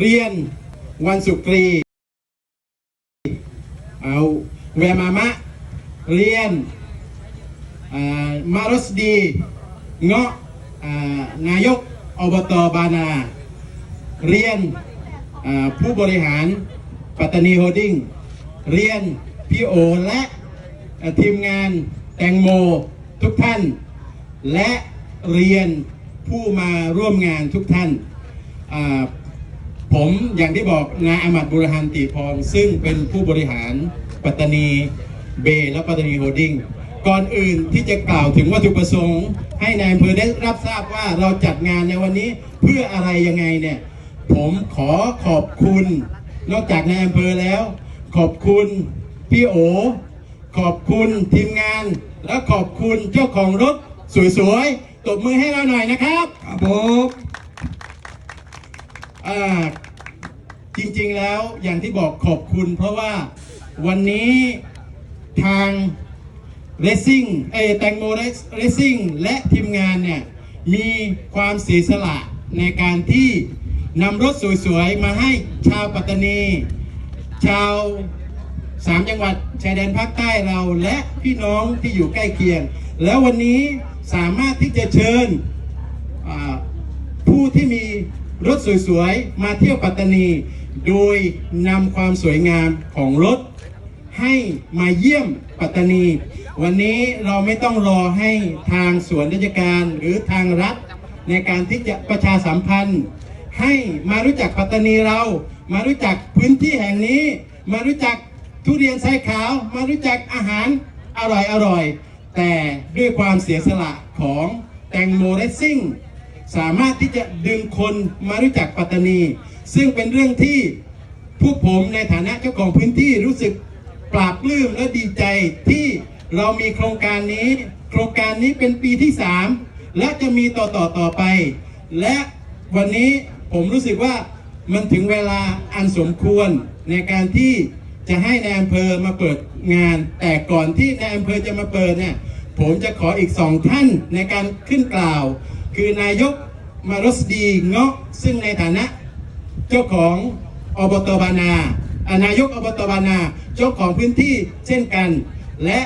เรียนวันสุกรีเอาแวมามะ เรียนมารสดีเงาะนายกอบตบานา เรียนผู้บริหารปัตตานีโฮดดิ้งเรียนพี่โอและทีมงานแตงโมทุกท่าน และเรียนผู้มาร่วมงานทุกท่าน ผมอย่างที่บอกนายอามัดบุรฮันติพรซึ่งเป็นผู้บริหารปัตตานีเบและปัตตานีโฮดดิ้งก่อนอื่นที่จะกล่าวถึงวัตถุประสงค์ ให้นายอำเภอได้รับทราบว่าเราจัดงานในวันนี้เพื่ออะไรยังไงเนี่ย ผมขอขอบคุณ นอกจากนายอำเภอแล้ว ขอบคุณพี่โอ ขอบคุณทีมงาน และขอบคุณเจ้าของรถสวยๆตบมือให้เราหน่อยนะครับ ครับผมอ่า จริงๆแล้วอย่างที่บอกขอบคุณเพราะว่าวันนี้ทางเรซิ่งเอแตงโมเรซิ่งและทีมงานเนี่ย มีความเสียสละในการที่นำรถสวยๆ มาให้ชาวปัตตานี ชาวสามจังหวัดชายแดนภาคใต้เราและพี่น้องที่อยู่ใกล้เคียง แล้ววันนี้สามารถที่จะเชิญผู้ที่มีรถสวยๆ มาเที่ยวปัตตานี โดยนำความสวยงามของรถ ให้มาเยี่ยมปัตตานี วันนี้เราไม่ต้องรอให้ทางส่วนราชการหรือทางรัฐ ในการที่จะประชาสัมพันธ์ ให้มารู้จักปัตตานีเรา มารู้จักพื้นที่แห่งนี้ มารู้จักทุเรียนไส้ขาว มารู้จักอาหารอร่อยอร่อยๆแต่ด้วยความเสียสละของแตงโมเรซซิ่งสามารถที่จะดึงคนมารู้จักปัตตานี ซึ่งเป็นเรื่องที่พวกผมในฐานะเจ้าของพื้นที่รู้สึกปราบปลื้มและดีใจที่เรามีโครงการนี้ โครงการนี้เป็นปีที่ 3 และจะมีต่อต่อต่อไป และวันนี้ผมรู้สึกว่ามันถึงเวลาอันสมควรในการที่จะให้นายอำเภอมาเปิดงาน แต่ก่อนที่นายอำเภอจะมาเปิดเนี่ยผมจะขออีกสองท่านในการขึ้นกล่าว คือนายกมารสดีเงาะซึ่งในฐานะ เจ้าของอบตบานาอานายกอบตบานา เจ้าของพื้นที่เช่นกัน และ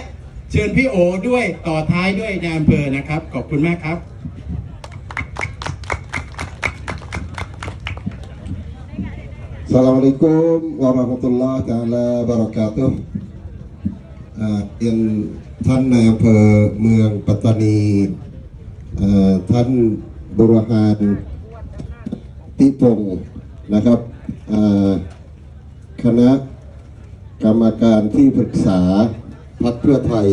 เชิญพี่โอด้วยต่อท้ายด้วยในอำเภอนะครับ ขอบคุณมากครับ Assalamualaikum warahmatullahi taala wabarakatuh อ่าเรียนท่านในายอำเภอเมืองปัตตานีท่านบุรหานติพงศ์ นะครับคณะกรรมการที่ปรึกษาพรรคเพื่อไทย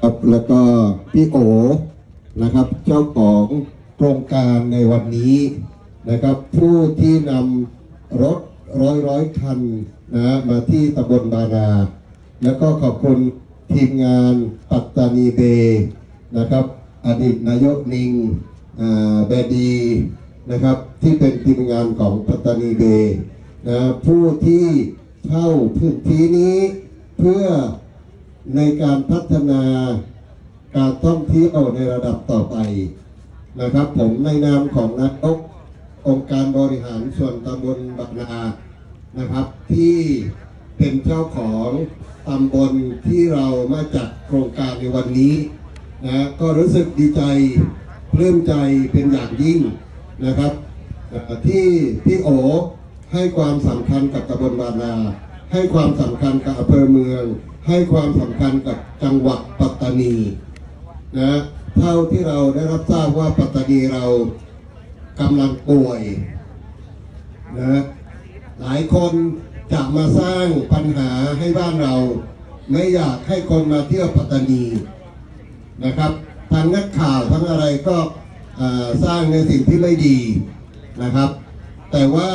ครับแล้วก็พี่โอนะครับ เจ้าของโครงการในวันนี้นะครับ ผู้ที่นำรถร้อยร้อยคันนะมาที่ตำบลบานาแล้วก็ขอบคุณทีมงานปัตตานีเบย์นะครับ อดีตนายกนิงอ่าแบดีนะครับ ที่เป็นทีมงานของปัตตานีเบย์นะผู้ที่เข้าพื้นที่นี้เพื่อในการพัฒนาการท่องเที่ยวในระดับต่อไปนะครับ ผมในนามของนายกองค์การบริหารส่วนตำบลบางนานะครับ ที่เป็นเจ้าของตำบลที่เรามาจัดโครงการในวันนี้นะก็รู้สึกดีใจปลื้มใจเป็นอย่างยิ่งนะครับ ที่พี่โอให้ความสำคัญกับตำบลบานา ให้ความสำคัญกับอำเภอเมือง ให้ความสำคัญกับจังหวัดปัตตานีนะเท่าที่เราได้รับทราบว่าปัตตานีเรากำลังป่วยนะหลายคนจะมาสร้างปัญหาให้บ้านเรา ไม่อยากให้คนมาเที่ยวปัตตานีนะครับทั้งนักข่าวทั้งอะไรก็สร้างในสิ่งที่ไม่ดี นะครับ แต่ว่า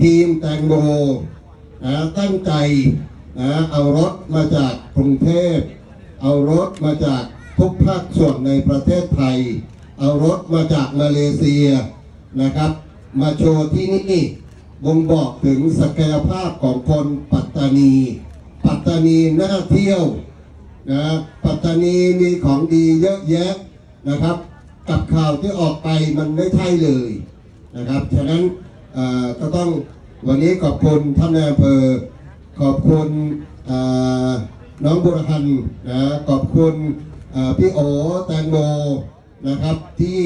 ทีมแตงโมนะตั้งใจนะเอารถมาจากกรุงเทพ เอารถมาจากทุกภาคส่วนในประเทศไทย เอารถมาจากมาเลเซียนะครับ มาโชว์ที่นี่บ่งบอกถึงศักยภาพของคนปัตตานี ปัตตานีน่าเที่ยวนะปัตตานีมีของดีเยอะแยะนะครับ กับข่าวที่ออกไปมันไม่ใช่เลยนะครับ ฉะนั้นก็ต้องวันนี้ขอบคุณท่านนายอำเภอขอบคุณน้องบุรพันธ์นะขอบคุณพี่โอแตงโมนะครับที่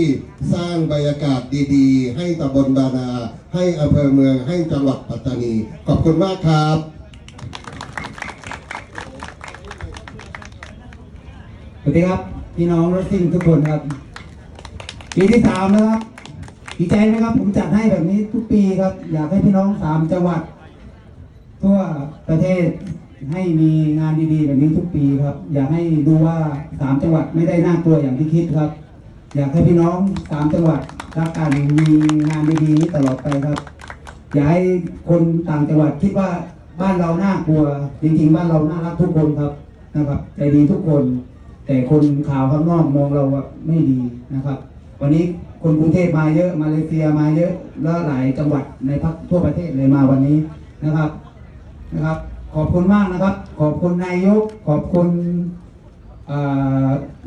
สร้างบรรยากาศดีๆ ให้ตำบลบานาให้อำเภอเมืองให้จังหวัดปัตตานี ขอบคุณมากครับสวัสดีครับ พี่น้องรถซิ่งทุกคนครับ ปีที่สามแล้วครับดีใจไหมครับ ผมจัดให้แบบนี้ทุกปีครับ อยากให้พี่น้องสามจังหวัด ทั่วประเทศให้มีงานดีๆ แบบนี้ทุกปีครับ อยากให้ดูว่าสามจังหวัดไม่ได้น่ากลัวอย่างที่คิดครับ อยากให้พี่น้องสามจังหวัดรักกันมีงานดีๆนี้ตลอดไปครับ อย่าให้คนต่างจังหวัดคิดว่าบ้านเราน่ากลัว จริงๆ บ้านเราน่ารักทุกคนครับนะครับใจดีทุกคน แต่คนข่าวข้างนอกมองเราอะไม่ดีนะครับ วันนี้คนกรุงเทพมาเยอะมาเลเซียมาเยอะแล้วหลายจังหวัดในพักทั่วประเทศเลยมาวันนี้นะครับนะครับ ขอบคุณมากนะครับ ขอบคุณนายก ขอบคุณ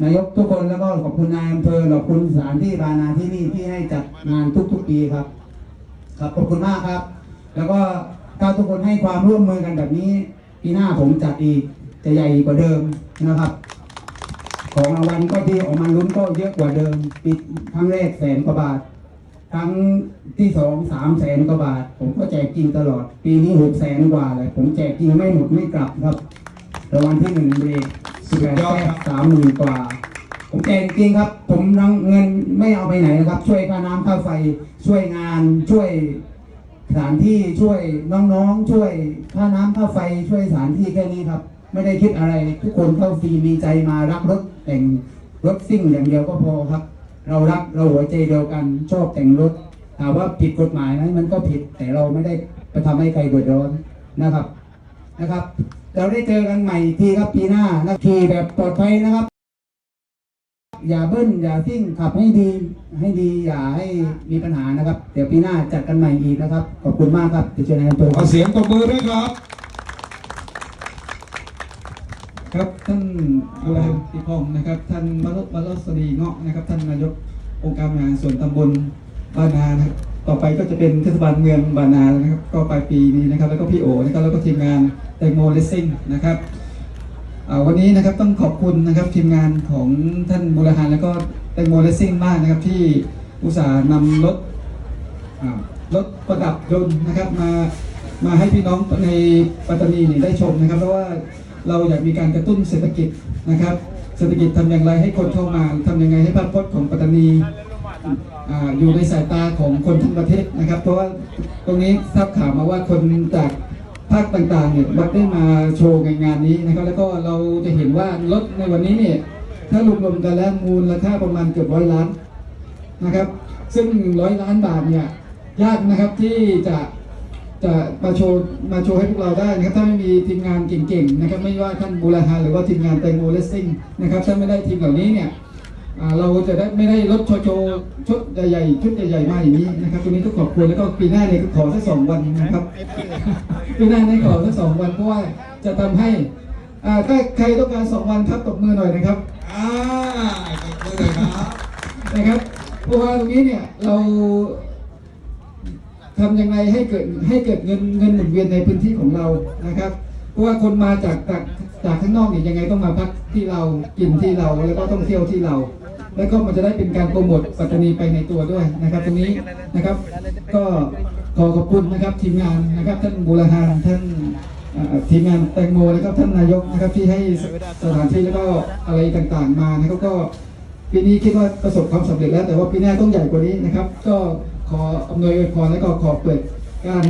นายกทุกคนแล้วก็ขอบคุณนายอำเภอขอบคุณสถานที่บานาที่นี่ที่ให้จัดงานทุกๆปีครับครับขอบคุณมากครับ แล้วก็ถ้าทุกคนให้ความร่วมมือกันแบบนี้ปีหน้าผมจัดอีกจะใหญ่กว่าเดิมนะครับ ของรางวัลก็ที่ออกมาลุ้นก็เยอะกว่าเดิมปีครั้งแรกแสนกว่าบาท ครั้งที่สองสามแสนกว่าบาท ผมก็แจกจริงตลอด ปีนี้หกแสนกว่าเลยผมแจกจริงไม่หมดไม่กลับครับรางวัลที่หนึ่งเบรกสุดยอดครับสามหมื่นกว่า ผมแจกจริงครับ ผมนังเงินไม่เอาไปไหนนะครับ ช่วยค่าน้ำค่าไฟช่วยงานช่วยสถานที่ช่วยน้องๆ ช่วยค่าน้ำค่าไฟช่วยสถานที่แค่นี้ครับ ไม่ได้คิดอะไร ทุกคนเข้าฟรีมีใจมารักรถ แต่งรถซิ่งอย่างเดียวก็พอครับ เรารักเราหัวใจเดียวกันชอบแต่งรถถามว่าผิดกฎหมายไหมมันก็ผิดแต่เราไม่ได้ไปทำให้ใครเดือดร้อนนะครับนะครับ เราได้เจอกันใหม่อีกทีครับปีหน้านะขี่แบบปลอดภัยนะครับ อย่าเบิ้ลอย่าซิ่งขับให้ดีให้ดีอย่าให้มีปัญหานะครับ เดี๋ยวปีหน้าจัดกันใหม่อีกนะครับ ขอบคุณมากครับเชิญนายอำเภอขอเสียงตบมือด้วยครับ ครับท่านบุรพติพงศ์นะครับ ท่านมรมรสดีเงาะนะครับ ท่านนายกองค์การบริหารส่วนตำบลบานานะครับต่อไปก็จะเป็นเทศบาลเมืองบานานะครับ ก็ปลายปีนี้นะครับ แล้วก็พี่โอนะครับแล้วก็ทีมงานแตงโมเลสซิ่งนะครับวันนี้นะครับต้องขอบคุณนะครับทีมงานของท่านบุรหารแล้วก็แตงโมเลสซิ่งมากนะครับ ที่อุตส่าห์นำรถรถประดับยนต์นะครับมามาให้พี่น้องในปัตตานีได้ชมนะครับ เพราะว่า เราอยากมีการกระตุ้นเศรษฐกิจนะครับ เศรษฐกิจทำอย่างไรให้คนเข้ามาทำยังไงให้ภาพพจน์ของปัตตานีอยู่ในสายตาของคนทั้งประเทศนะครับ เพราะว่าตรงนี้ทราบข่าวมาว่าคนจากภาคต่างๆเนี่ยมักได้มาโชว์ในงานนี้นะครับแล้วก็เราจะเห็นว่ารถในวันนี้เนี่ยถ้ารวมๆกันแล้วมูลค่าประมาณเกือบร้อยล้านนะครับ ซึ่งร้อยล้านบาทเนี่ยยากนะครับที่จะ จะมาโชว์มาโชว์ให้พวกเราได้นะครับถ้าไม่มีทีมงานเก่งๆนะครับไม่ว่าท่านบูรหาหรือว่าทีมงานแตงโมเลสซิ่งนะครับถ้าไม่ได้ทีมเหล่านี้เนี่ยอ่าเราจะได้ไม่ได้รถโชว์โชว์ชุดใหญ่ๆชุดใหญ่ๆมาอย่างนี้นะครับตรงนี้ก็ขอบคุณแล้วก็ปีหน้าเนี่ยก็ขอสักสองวันนะครับปีหน้าเนี่ยขอสักสองวันเพราะว่าจะทำให้อ่าถ้าใครต้องการสองวันครับตบมือหน่อยนะครับอ่าตบมือเลยครับนะครับเพราะว่าตรงนี้เนี่ยเรา ทำยังไงให้เกิดให้เกิดเงินเงินหมุนเวียนในพื้นที่ของเรานะครับ เพราะว่าคนมาจากจากจากข้างนอกเนี่ยยังไงต้องมาพักที่เรากินที่เราแล้วก็ต้องเที่ยวที่เรา แล้วก็มันจะได้เป็นการโปรโมทปัตตานีไปในตัวด้วยนะครับ ตรงนี้นะครับ ก็ขอขอบคุณนะครับทีมงานนะครับ ท่านบูรหานท่านทีมงานแตงโมนะครับท่านนายกนะครับที่ให้สถานที่แล้วก็อะไรต่างๆมานะครับก็ปีนี้คิดว่าประสบความสำเร็จแล้วแต่ว่าปีหน้าต้องใหญ่กว่านี้นะครับ ก็ ขออำนวยอวยพรและก็ขอเปิดการ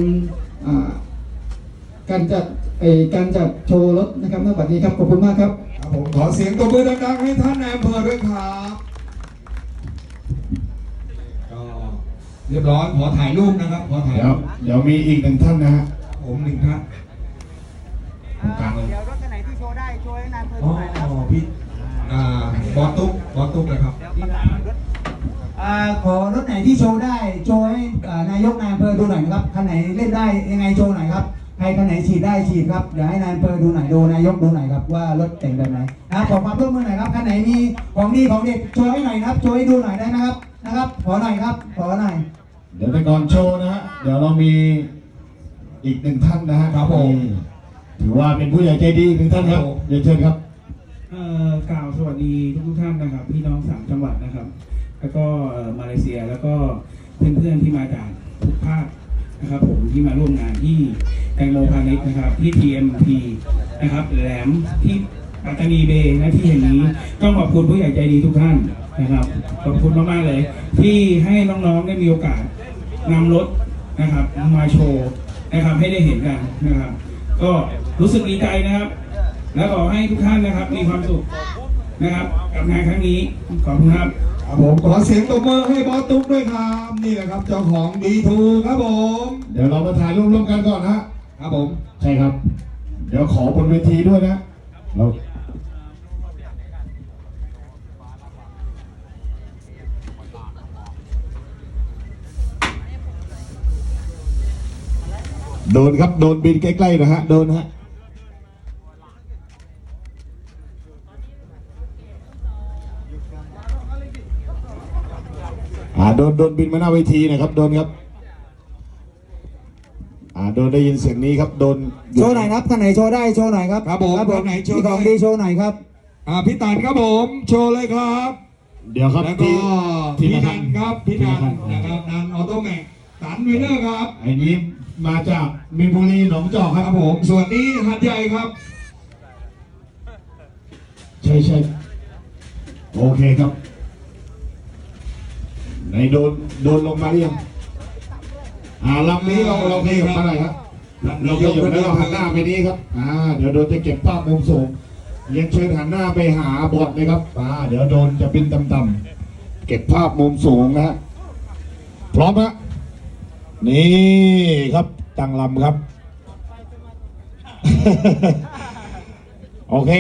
อ่าการจัดไอการจัดโชว์รถนะครับณบัดนี้ครับขอบคุณมากครับครับผมขอเสียงตบมือดังๆให้ท่านนายอำเภอด้วยครับก็เรียบร้อยขอถ่ายรูปนะครับขอถ่ายเดี๋ยวรูปเดี๋ยวมีอีกหนึ่งท่านนะฮะผมหนึ่งท่านตรงกลางเลยเดี๋ยวรถคันไหนที่โชว์ได้โชว์ให้นายอำเภออ๋ดูอหน่อยนะครับพี่อ่าบอสตุ๊กบอสตุ๊กนะครับ เดี๋ยวประกาศรถอ่า ขอรถไหนที่โชว์ได้โชว์ให้อ่านายกนายอำเภอดูหน่อยนะครับคันไหนเล่นได้ยังไงโชว์หน่อยครับใครคันไหนฉีดได้ฉีดครับเดี๋ยวให้นายอำเภอดูหน่อยดูนายกดูหน่อยครับว่ารถแต่งแบบไหนนะครับขอความร่วมมือหน่อยครับคันไหนมีของดีของเด็ดโชว์ให้หน่อยนะครับโชว์ให้ดูหน่อยได้นะครับนะครับ ขอหน่อยครับขอหน่อยเดี๋ยวไปก่อนโชว์นะฮะเดี๋ยวเรามีอีกหนึ่งท่านนะฮะครับผมนี่ถือว่าเป็นผู้ใหญ่ใจดีอีกหนึ่งท่านครับครับผมเรียนเชิญครับเอ่อกล่าวสวัสดีทุกๆท่านนะครับ พี่น้องสามจังหวัดนะครับ แล้วก็มาเลเซียแล้วก็เพื่อนๆที่มาจากทุกภาคนะครับผมที่มาร่วมงานที่แตงโมพาณิชย์นะครับที่ TMP นะครับแหลมที่ปัตตานีเบย์นะที่แห่งนี้ต้องขอบคุณผู้ใหญ่ใจดีทุกท่านนะครับขอบคุณมากๆเลย ที่ให้น้องๆได้มีโอกาสนำรถนะครับมาโชว์นะครับให้ได้เห็นกันนะครับ ก็รู้สึกดีใจนะครับ แล้วขอให้ทุกท่านนะครับมีความสุข นะครับกับงานครั้งนี้ขอบคุณครับครับผมขอเสียงตบมือให้บอสตุ๊กด้วยครับนี่แหละครับเจ้าของดีทูครับผม เดี๋ยวเรามาถ่ายรูปร่วมกันก่อนนะฮะครับผม ใช่ครับ เดี๋ยวขอบนเวทีด้วยนะเราโดนครับ โดนบินใกล้ๆนะฮะ โดนฮะ อ่าโดนโดนบินมาหน้าเวทีนะครับโดนครับอ่าโดนได้ยินเสียงนี้ครับโดนโชว์หน่อยครับท่านไหนโชว์ได้โชว์หน่อยครับครับผมครับผมท่านไหนโชว์มีของได้ดีโชว์หน่อยครับ อ่าพี่ตันครับผมโชว์เลยครับ เดี๋ยวครับแล้วก็ทีทีพี่ละนัท่านนครับพี่นันทีละท่านนะครับนันออโต้แม็กตันวินเนอร์ครับไอ้นี้มาจากมีนบุรีหนองจอกคครัรับบผมส่วนนี้หัดใหญ่ครับ ใช่ใช่โอเคครับ ไหนโดนโดนลงมาหรือยังอ่าลำนี้เราเราขยับมาหน่อยครับ เราขยับแล้วเราหันหน้าไปนี้ครับ อ่า เดี๋ยวโดนจะเก็บภาพมุมสูงเรียนเชิญหันหน้าไปหาบอดเลยครับ อ่า เดี๋ยวโดนจะบินต่ำๆเก็บภาพมุมสูงนะฮะพร้อมฮะนี่ครับจังลำครับ โอเค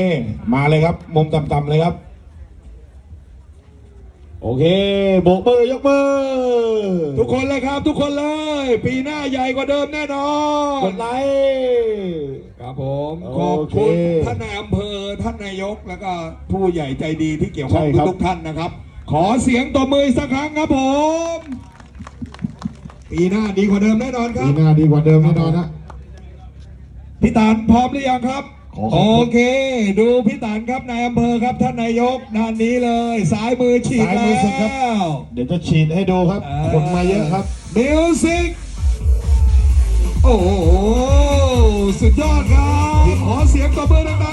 มาเลยครับ มุมต่ำๆเลยครับ โอเคโบกมือยกมือทุกคนเลยครับ ทุกคนเลย ปีหน้าใหญ่กว่าเดิมแน่นอกนดไลค์ครับผมโอขอบเคคุณท่านนายอำเภอท่านนายกแล้วก็ผู้ใหญ่ใจดีที่เกี่ยวข้องใช่ครับทุกๆท่านนะครับ ขอเสียงตบมืออีกสักครั้งครับผมปีหน้าดีกว่าเดิมแน่นอนครัปีบหน้าดีกว่าเดิมแน่นอนนะพี่ตานพร้อมหรือยังครับขอขอบ โอคุณเค ดูพี่ตานครับนายอำเภอครับท่านนายกด้านนี้เลยซ้ายมือฉีดซ้ายแล้มือสุดครับ ว เดี๋ยวจะฉีดให้ดูครับคนมาเยอะครับ มิวสิกโอ้โห สุดยอดครับ ขอเสียงตบมือดัง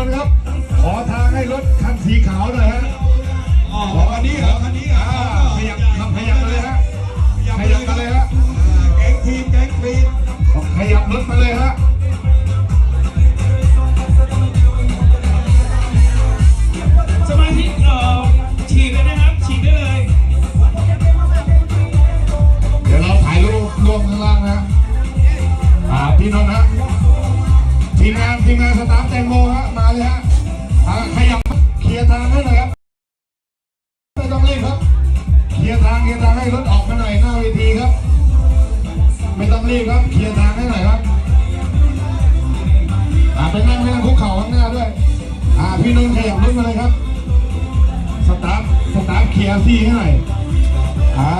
นนครับ ขอทางให้รถคันสีขาวหน่อยฮะ เคลียร์ทางให้หน่อยครับอ่าไปนั่งไปนั่งคุกเข่าข้างหน้าด้วย อ่าพี่นนท์ขยับรถมาเลยครับ สตาฟสตาฟเคลียร์ที่ให้หน่อย อ่า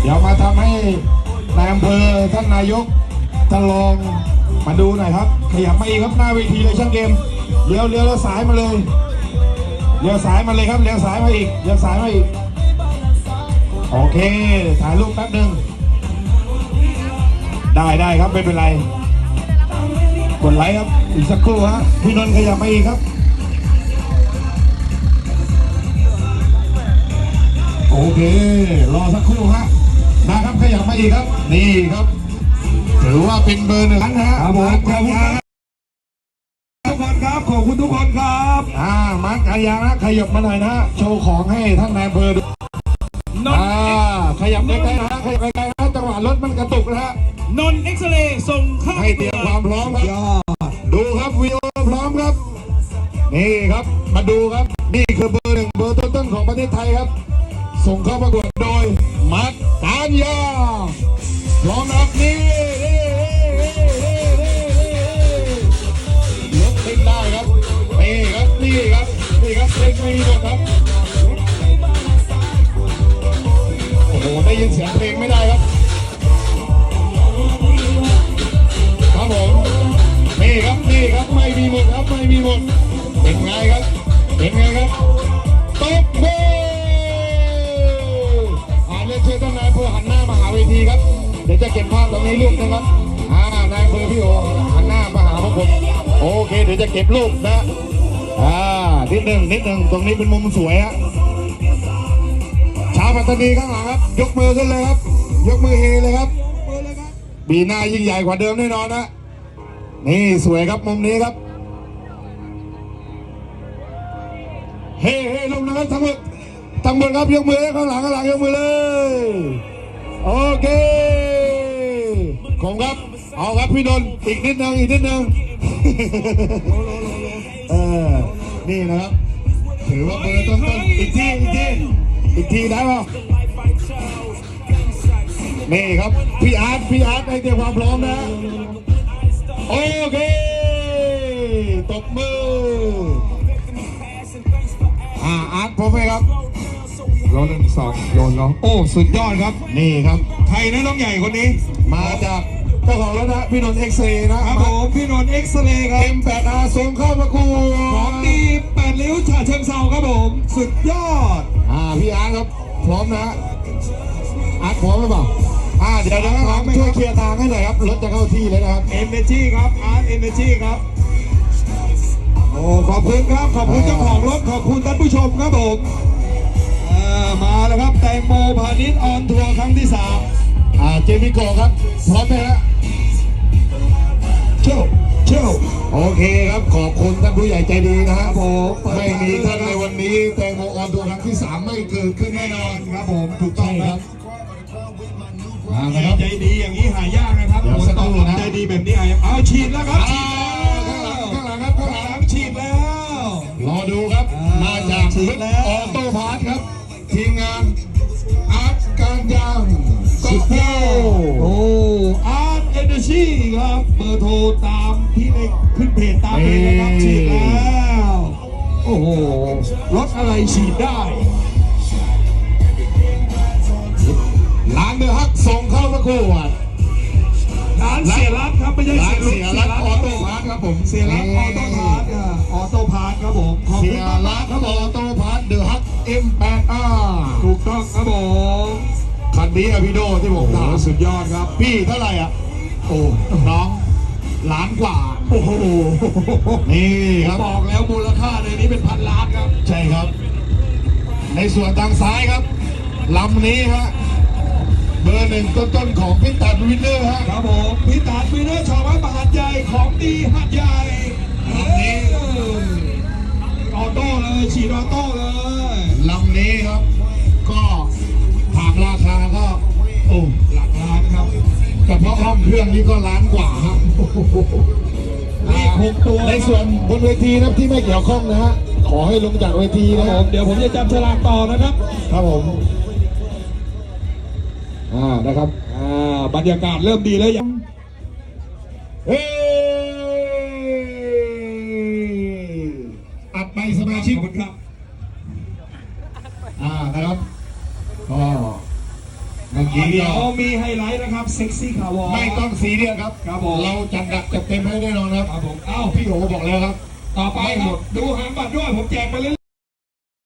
เดี๋ยวมาทำให้นายอำเภอท่านนายกท่านรองมาดูหน่อยครับ ขยับมาอีกครับหน้าเวทีเลยช่างเกมเลี้ยวเลี้ยวแล้วสายมาเลยเลี้ยวสายมาเลยครับเลี้ยวสายมาอีกเลี้ยวสายมาอีก โอเคถ่ายรูปแป๊บหนึ่ง ได้ได้ครับไม่เป็นไร กดไลค์ครับ อีกสักครู่ฮะพี่นนท์ขยับมาอีกครับ โอเค รอสักครู่ฮะนะครับขยับมาอีกครับ นี่ครับ ถือว่าเป็นเบอร์หนึ่งนะฮะครับผมมาร์คขอบกาคุณยางทุกคนครับขอบคุณทุกคนครับ อ่า มาร์คกายางนะขยับมาหน่อยนะฮะโชว์ของให้ท่านนายอำเภอดูนนอ่า ขยับใกล้ๆนะฮะขยับใกล้ๆนะจังหวะ รถมันกระตุกนะฮะนนเอ็กซเรย์ส่งเข้าให้เตรียมความพร้อมครับดูครับวิดีโอพร้อมครับ นี่ครับมาดูครับนี่คือเบอร์หนึ่งเบอร์ต้นๆของประเทศไทยครับ ส่งเข้าประกวดโดยมาร์คญญาพร้อมนะครับนี่นี่นี่นี่นี่นี่ยกขึ้นได้ครับนี่ครับนี่ครับนี่ครับเล็กไม่มีหมด หมดเป็นไงครับเป็นไงครับตบมืออ่าเรียนเชิญท่านนายอำเภอหันหน้ามาหาเวทีครับ เดี๋ยวจะเก็บภาพตรงนี้รูปนะครับอ่านายอำเภอพี่โอหันหน้ามาหาพวกผมโอเคเดี๋ยวจะเก็บรูปนะอ่านิดหนึ่งนิดหนึ่งตรงนี้เป็นมุมสวยฮะชาวปัตตานีข้างหลังครับ ยกมือขึ้นเลยครับ ยกมือเฮเลยครับปีหน้ายิ่งใหญ่กว่าเดิมแน่นอนนะนี่สวยครับมุมนี้ครับ เฮ้เฮ้ลงนะครับทั้งหมดทั้งหมดครับยกมือข้างหลังข้างหลังยกมือเลย โอเคของครับ เอาครับพี่นนท์อีกนิดนึงอีกนิดนึงเออนี่นะครับถือว่าเบอร์ต้นๆอีกทีอีกทีอีกทีได้ป่ะนี่ครับพี่อาร์ตพี่อาร์ตให้เตรียมความพร้อมนะ โอเคตบมือ อ่าอาร์ตพร้อมไหมครับโยนหนึ่งสองโยนเนาะโอ้สุดยอดครับ นี่ครับ ใครนะน้องใหญ่คนนี้ มาจากเจ้าของรถนะพี่นนท์เอ็กซ์เรย์นะครับผมพี่นนท์เอ็กซ์เรย์ครับ เอ็มแปดอาส่งเข้าประกวดของดีแปดริ้วฉะเชิงเซาครับผม สุดยอด อ่าพี่อาร์ตครับ พร้อมนะอาร์ตพร้อมหรือเปล่าอ่าเดี๋ยวนะครับ ช่วยเคลียร์ทางให้หน่อยครับรถจะเข้าที่เลยนะครับ เอเนจีครับอาร์ตเอเนจีครับโอ้ขอบคุณครับขอบคุณเจ้าของรถขอบคุณท่านผู้ชมครับผมเอ่อมาแล้วครับแตงโมพาณิชย์ออนทัวร์ครั้งที่สามอ่าเจมิโกะครับพร้อมไหมฮะเชี่ยวเชี่ยวโอเคครับขอบคุณท่านผู้ใหญ่ใจดีนะคครัรับบผมเปิดไม่มีท่านในวันนี้แตงโมออนตัวครั้งที่สามไม่เกิดขึ้นแน่นอนครับผมถูกต้องครับอ่านะครับใจดีอย่างนี้หายากนะครับเดี๋ยวคนสักครู่ตอบรับนะใจดีแบบนี้หายากเอาฉีดแล้วครับ รอดูครับอ่ามมาจากฉีดแล้วออโต้พาร์ทครับ ทีมงานอาร์ตการยางสุดยอดโอ้อาร์ตเอเนจีครับ เบอร์โทรตามที่ได้ขึ้นเพจตามเพจนะครับฉีดแล้ว โอ้โห รถอะไรฉีดได้ร้านเดอะฮักส่งเข้าประกวด ร้านเสียรัตครับไม่ใช่ร้านเสีเสียยรัรัตตออโต้พาร์ทครับผมเสียรัตออโต้พาร์ทอะออโต้พาร์ทครับผมขอบเสีคุณยมากรัตครับออโต้พาร์ทเดอะฮัก M8R ถูกต้องครับผมคันนี้อะพี่โดที่ผมโอ้ถามสุดยอดครับ พี่เท่าไหร่อะโอ้น้องล้านกว่า โอ้โหนี่ครับ บอกแล้วมูลค่าในนี้เป็นพันล้านครับ ใช่ครับ ในส่วนทางซ้ายครับลำนี้ฮะ เบอร์หนึ่งต้นๆของพิตัดวินเนอร์ฮะครับผมพี่ตาดวินเนอร์ชาวบ้านมหาดใหญ่ของดีหัดใหญ่ลำนี้เอ้ยออโต้เลยฉีดออโต้เลยลำนี้ครับ ก็ถามราคาก็โอ้หลักล้านครับเฉพาะห้องเครื่องนี้ก็ล้านกว่าครับอีกหกตัวในส่วนบนเวทีนะครับที่ไม่เกี่ยวข้องนะฮะขอให้ลงจากเวทีครับนะผครัมบเดี๋ยวผมจะจับฉลากต่อนะครับ ครับผม อ่านะครับอ่าบรรยากาศเริ่มดีแล้วยังเฮ้อัดไปสมาชิกขอบคุณครับอ่านะครับก็เมื่อกี้เดี๋ยก็วมีไฮไลท์นะครับเซ็กซี่คาวอไม่ต้องซีเรียสครับครับผมเราจัดหนักจัดเต็มให้แน่นอนครับครับผมเอ้าพี่โอบอกแล้วครับ ต่อไปครับดูหางบัตรด้วยผมแจกไปเรื่อย